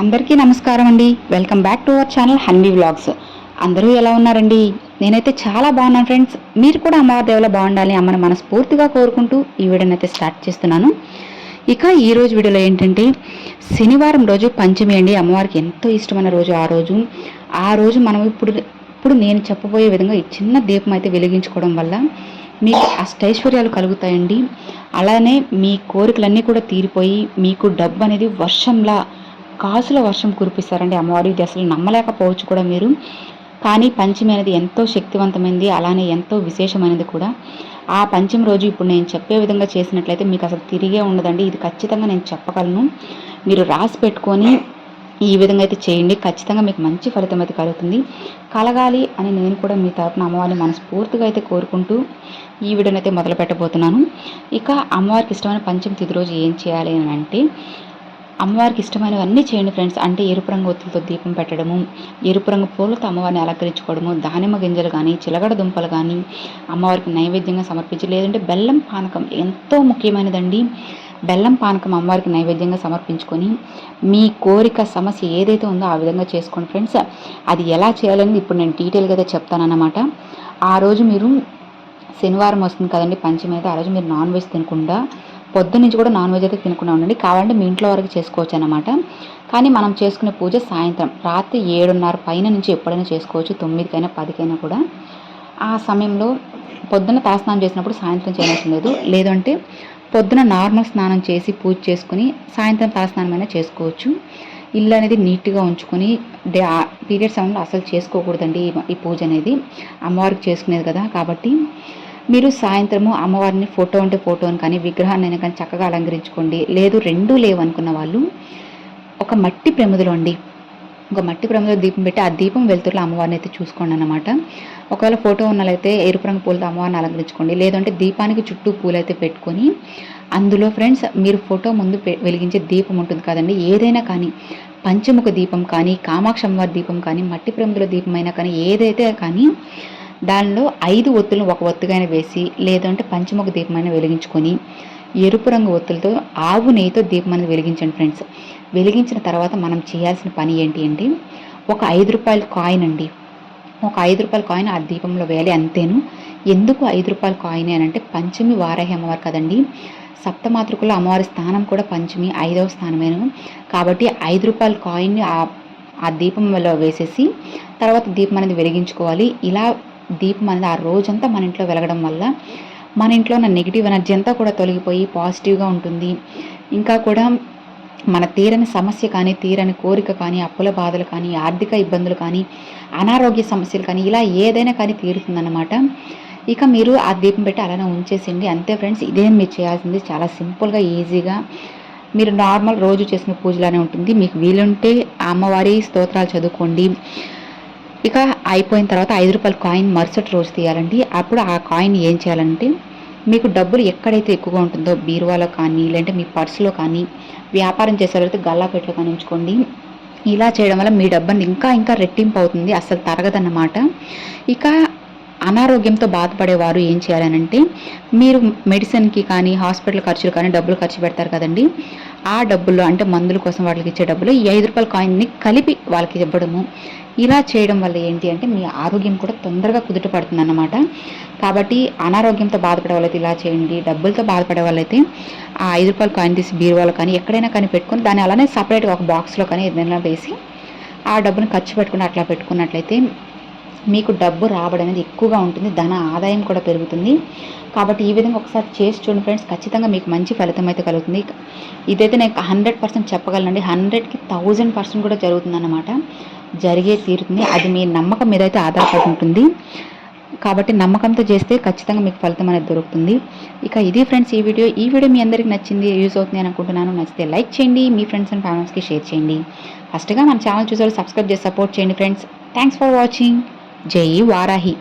అందరికీ నమస్కారం అండి. Welcome back to our channel Hanvi vlogs అందరూ ఎలా ఉన్నారండి? నేనైతే చాలా బాగున్నాను ఫ్రెండ్స్ మీరు కూడా అమ్మవారి దేవుల బాగుండాలి అమ్మని మనస్ఫూర్తిగా కోరుకుంటూ ఈ వీడియోని అయితే స్టార్ట్ చేస్తున్నాను. ఇక ఈరోజు వీడియోలో ఏంటంటే శనివారం రోజు పంచమి అండి. అమ్మవారికి ఎంతో ఇష్టమైన రోజు ఆ రోజు. ఆ రోజు మనం ఇప్పుడు ఇప్పుడు నేను చెప్పబోయే విధంగా ఈ చిన్న దీపం అయితే వెలిగించుకోవడం వల్ల మీకు అష్టైశ్వర్యాలు కలుగుతాయండి. అలానే మీ కోరికలన్నీ కూడా తీరిపోయి మీకు డబ్బు అనేది వర్షంలా కాసుల వర్షం కురిపిస్తారండి అమ్మవారి. ఇది అసలు నమ్మలేకపోవచ్చు కూడా మీరు. కానీ పంచమి అనేది ఎంతో శక్తివంతమైనది అలానే ఎంతో విశేషమైనది కూడా. ఆ పంచమి రోజు ఇప్పుడు నేను చెప్పే విధంగా చేసినట్లయితే మీకు అసలు తిరిగే ఉండదండి. ఇది ఖచ్చితంగా నేను చెప్పగలను. మీరు రాసి పెట్టుకొని ఈ విధంగా అయితే చేయండి. ఖచ్చితంగా మీకు మంచి ఫలితం అయితే కలుగుతుంది. కలగాలి అని నేను కూడా మీ తరపున అమ్మవారిని మనస్ఫూర్తిగా అయితే కోరుకుంటూ ఈ వీడియోనైతే అయితే మొదలు పెట్టబోతున్నాను ఇక అమ్మవారికి ఇష్టమైన పంచమి తిది రోజు ఏం చేయాలి అని అంటే అమ్మవారికి ఇష్టమైనవన్నీ చేయండి ఫ్రెండ్స్. అంటే ఎరుపు రంగు ఒత్తులతో దీపం పెట్టడము ఎరుపు రంగు పూలతో అమ్మవారిని అలంకరించుకోవడము దానిమ్మ గింజలు కానీ చిలగడ దుంపలు కానీ అమ్మవారికి నైవేద్యంగా సమర్పించి లేదంటే బెల్లం పానకం ఎంతో ముఖ్యమైనదండి. బెల్లం పానకం అమ్మవారికి నైవేద్యంగా సమర్పించుకొని మీ కోరిక సమస్య ఏదైతే ఉందో ఆ విధంగా చేసుకోండి ఫ్రెండ్స్. అది ఎలా చేయాలని ఇప్పుడు నేను డీటెయిల్గా అయితే చెప్తానన్నమాట. ఆ రోజు మీరు శనివారం వస్తుంది కదండి పంచమి అయితే ఆ రోజు మీరు నాన్ వెజ్ తినకుండా పొద్దు నుంచి కూడా నాన్ వెజ్ అయితే తినకుండా ఉండండి. కావాలంటే మీ ఇంట్లో వరకు చేసుకోవచ్చు అనమాట కానీ మనం చేసుకునే పూజ సాయంత్రం. రాత్రి ఏడున్నర పైన నుంచి ఎప్పుడైనా చేసుకోవచ్చు. తొమ్మిదికైనా పదికైనా కూడా. ఆ సమయంలో పొద్దున్న తలస్నానం చేసినప్పుడు సాయంత్రం చేయవలసిన లేదు. లేదంటే పొద్దున నార్మల్ స్నానం చేసి పూజ చేసుకుని సాయంత్రం తలస్నానం అయినా చేసుకోవచ్చు. ఇల్లు అనేది నీట్గా ఉంచుకొని డే పీరియడ్ సమయంలో అసలు చేసుకోకూడదండి ఈ పూజ అనేది. అమ్మవారికి చేసుకునేది కదా కాబట్టి మీరు సాయంత్రము అమ్మవారిని ఫోటో ఉంటే ఫోటోని కానీ విగ్రహాన్ని అయినా కానీ చక్కగా అలంకరించుకోండి. లేదు రెండూ లేవనుకున్న వాళ్ళు ఒక మట్టి ప్రమిదలో అండి. ఒక మట్టి ప్రమిదలో దీపం పెట్టి ఆ దీపం వెళ్తుర్లో అమ్మవారిని అయితే చూసుకోండి అనమాట ఒకవేళ ఫోటో ఉన్నలైతే ఎరుపు రంగు పూలతో అమ్మవారిని అలంకరించుకోండి. లేదంటే దీపానికి చుట్టూ పూలు అయితే పెట్టుకొని అందులో ఫ్రెండ్స్ మీరు ఫోటో ముందు వెలిగించే దీపం ఉంటుంది కదండి. ఏదైనా కానీ పంచముఖ దీపం కానీ కామాక్ష అమ్మవారి దీపం కానీ మట్టి ప్రమిదల దీపం అయినా కానీ ఏదైతే కానీ దానిలో ఐదు ఒత్తులను ఒక ఒత్తుగానే వేసి లేదంటే పంచముఖ దీపమైన వెలిగించుకొని ఎరుపు రంగు ఒత్తులతో ఆవు నెయ్యితో దీపం అనేది వెలిగించండి ఫ్రెండ్స్ వెలిగించిన తర్వాత మనం చేయాల్సిన పని ఏంటి అంటే ఒక ఐదు రూపాయల కాయిన్ అండి. ఒక ఐదు రూపాయల కాయిన్ ఆ దీపంలో వేయాలి అంతేను. ఎందుకు ఐదు రూపాయల కాయిన్ అని అంటే పంచమి వారాహి అమ్మవారు కదండి. సప్తమాతృకుల అమ్మవారి స్థానం కూడా పంచమి ఐదవ స్థానమేను. కాబట్టి ఐదు రూపాయల కాయిన్ని ఆ ఆ దీపంలో వేసేసి తర్వాత దీపం అనేది వెలిగించుకోవాలి. ఇలా దీపం అనేది ఆ రోజంతా మన ఇంట్లో వెలగడం వల్ల మన ఇంట్లో ఉన్న నెగిటివ్ ఎనర్జీ అంతా కూడా తొలగిపోయి పాజిటివ్గా ఉంటుంది. ఇంకా కూడా మన తీరని సమస్య కానీ తీరని కోరిక కానీ అప్పుల బాధలు కానీ ఆర్థిక ఇబ్బందులు కానీ అనారోగ్య సమస్యలు కానీ ఇలా ఏదైనా కానీ తీరుతుందన్నమాట. ఇక మీరు ఆ దీపం పెట్టి అలానే ఉంచేసింది అంతే ఫ్రెండ్స్ ఇదే మీరు చేయాల్సింది. చాలా సింపుల్గా ఈజీగా మీరు నార్మల్ రోజు చేసిన పూజలానే ఉంటుంది. మీకు వీలుంటే అమ్మవారి స్తోత్రాలు చదువుకోండి. ఇక అయిపోయిన తర్వాత ఐదు రూపాయల కాయిన్ మరుసటి రోజు తీయాలండి. అప్పుడు ఆ కాయిన్ ఏం చేయాలంటే మీకు డబ్బులు ఎక్కడైతే ఎక్కువగా ఉంటుందో బీరువాలో కానీ లేదంటే మీ పర్సులో కానీ వ్యాపారం చేసేవాళ్ళైతే గల్లాపెట్లో కానీ ఉంచుకోండి. ఇలా చేయడం వల్ల మీ డబ్బుని ఇంకా ఇంకా రెట్టింపు అవుతుంది అసలు తరగదన్నమాట. ఇక అనారోగ్యంతో బాధపడేవారు ఏం చేయాలనంటే మీరు మెడిసిన్కి కానీ హాస్పిటల్ ఖర్చులు కానీ డబ్బులు ఖర్చు పెడతారు కదండి. ఆ డబ్బుల్లో అంటే మందుల కోసం వాళ్ళకి ఇచ్చే డబ్బులు ఈ ఐదు రూపాయల కాయిన్ని కలిపి వాళ్ళకి ఇవ్వడము. ఇలా చేయడం వల్ల ఏంటి అంటే మీ ఆరోగ్యం కూడా తొందరగా కుదుట పడుతుంది అన్నమాట కాబట్టి అనారోగ్యంతో బాధపడే వాళ్ళైతే ఇలా చేయండి డబ్బులతో బాధపడే వాళ్ళైతే ఆ ఐదు రూపాయల కాయిన్ తీసి బీరువాలో కానీ ఎక్కడైనా కానీ పెట్టుకొని దాన్ని అలానే సపరేట్గా ఒక బాక్స్లో కానీ ఏదైనా వేసి ఆ డబ్బును ఖర్చు పెట్టుకుని అట్లా పెట్టుకున్నట్లయితే మీకు డబ్బు రాబడి అనేది ఎక్కువగా ఉంటుంది ధన ఆదాయం కూడా పెరుగుతుంది. కాబట్టి ఈ విధంగా ఒకసారి చేసి చూడండి ఫ్రెండ్స్ ఖచ్చితంగా మీకు మంచి ఫలితం అయితే కలుగుతుంది. ఇదైతే నేను హండ్రెడ్ పర్సెంట్ చెప్పగలనండి. హండ్రెడ్కి థౌజండ్ పర్సెంట్ కూడా జరుగుతుందన్నమాట. జరిగే తీరుతుంది. అది మీ నమ్మకం మీద అయితే ఆధారపడి ఉంటుంది. కాబట్టి నమ్మకంతో చేస్తే ఖచ్చితంగా మీకు ఫలితం అనేది దొరుకుతుంది. ఇక ఇది ఫ్రెండ్స్ ఈ వీడియో. ఈ వీడియో మీ అందరికి నచ్చింది యూజ్ అవుతుంది అని అనుకుంటున్నాను. నచ్చితే లైక్ చేయండి మీ ఫ్రెండ్స్ అండ్ ఫ్యామిలీస్కి షేర్ చేయండి. ఫస్ట్గా మన ఛానల్ చూసే సబ్స్క్రైబ్ చేసి సపోర్ట్ చేయండి ఫ్రెండ్స్. Thanks for watching. జై వారాహి